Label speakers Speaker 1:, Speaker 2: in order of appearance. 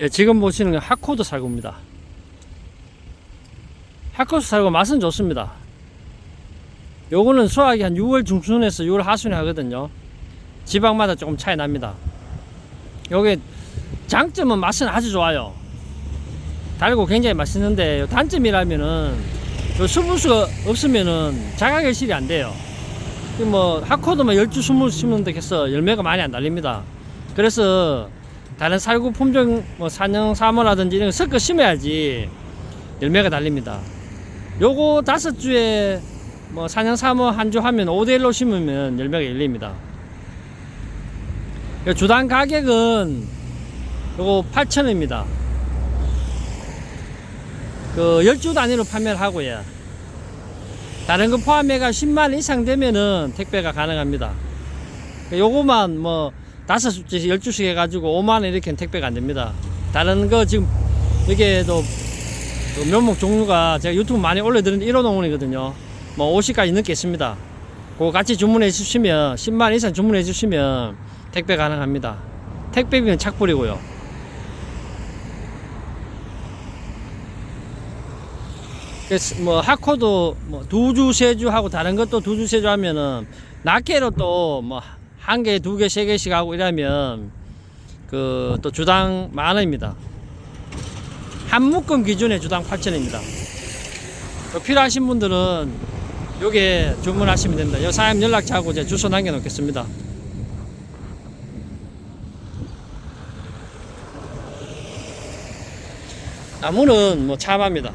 Speaker 1: 예, 지금 보시는 게 하코드 살구입니다. 하코드 살구 맛은 좋습니다. 요거는 수확이 한 6월 중순에서 6월 하순에 하거든요. 지방마다 조금 차이 납니다. 요게 장점은 맛은 아주 좋아요. 달고 굉장히 맛있는데 요 단점이라면은 요 수분수가 없으면은 자가 결실이 안 돼요. 그뭐 하코드만 10주 20 심는데 해서 열매가 많이 안 달립니다. 그래서 다른 살구 품종 뭐 산영 사모라든지 이런 거 섞어 심어야지 열매가 달립니다. 요거 다섯 주에 뭐 산영 사모 한 주 하면 5대1로 심으면 열매가 열립니다. 요 주당 가격은 요거 8,000원입니다. 그 10주 단위로 판매를 하고요. 다른 거 포함해가 10만 이상 되면은 택배가 가능합니다. 요거만 뭐 다섯 주씩 열 주씩 해가지고 5만 원 이렇게는 택배가 안 됩니다. 다른 거 지금 여기에도 그 면목 종류가 제가 유튜브 많이 올려드린 1호 농원이거든요. 뭐 50까지 넘게 있습니다. 그거 같이 주문해 주시면 10만 이상 주문해 주시면 택배 가능합니다. 택배비는 착불이고요. 뭐 하코도 뭐 두 주 세 주 하고 다른 것도 두 주 세 주 하면은 낱개로 또뭐 한 개, 두 개, 세 개씩 하고 이러면 그 또 주당 만 원입니다. 한 묶음 기준에 주당 8천원입니다. 필요하신 분들은 요게 주문하시면 됩니다. 요 사장님 연락처하고 제 주소 남겨 놓겠습니다. 나무는 뭐 참합니다.